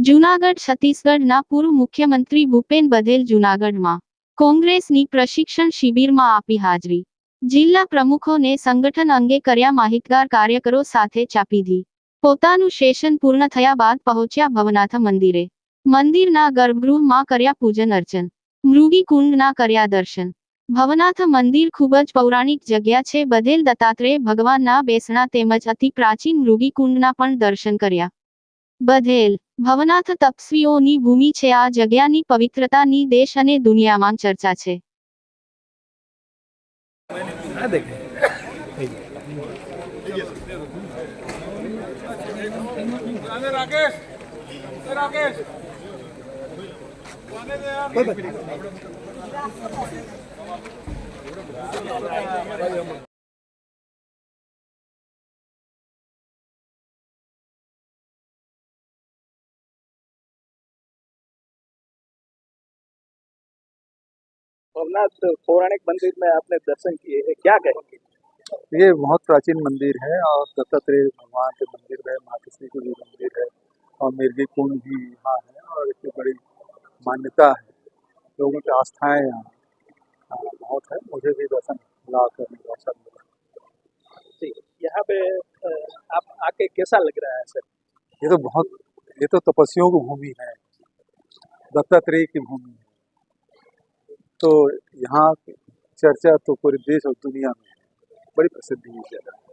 જૂનાગઢ, છત્તીસગઢના પૂર્વ મુખ્યમંત્રી ભૂપેન બધેલ જૂનાગઢમાં કોંગ્રેસની પ્રશિક્ષણ શિબિરમાં આપી હાજરી. જિલ્લા પ્રમુખોને સંગઠન અંગે કર્યા માહિતગાર કાર્યકરો સાથે ચાપીધી પોતાનું સેશન પૂર્ણ થયા બાદ પહોંચ્યા ભવનાથ મંદિરે. મંદિરના ગર્ભગૃહમાં કર્યા પૂજન અર્ચન. મૃગી કુંડના કર્યા દર્શન. ભવનાથ મંદિર ખૂબ જ પૌરાણિક જગ્યા છે. બધેલ દત્તાત્રેય ભગવાનના બેસણા તેમજ અતિ પ્રાચીન મૃગીકુંડના પણ દર્શન કર્યા. બધેલ ભવનાથ તપસ્વીઓની ભૂમિ છે આ જગ્યાની પવિત્રતાની દેશ અને દુનિયામાં ચર્ચા છે. भवनाथ पौराणिक मंदिर में आपने दर्शन किए हैं क्या कहेंगे? ये बहुत प्राचीन मंदिर है और दत्तात्रेय भगवान के मंदिर है माँ कृष्ण की भी मंदिर है और मिर्गी कुंड भी यहाँ है और इसकी बड़ी मान्यता है। लोगों की आस्थाएँ यहाँ बहुत है। मुझे भी दर्शन लाभ करने का अवसर मिला। यहाँ पे आप आके कैसा लग रहा है सर? ये तो बहुत ये तो तपस्वियों की भूमि है दत्तात्रेय की भूमि है। तो यहाँ की चर्चा तो पूरे देश और दुनिया में है बड़ी प्रसिद्धि है इस जगह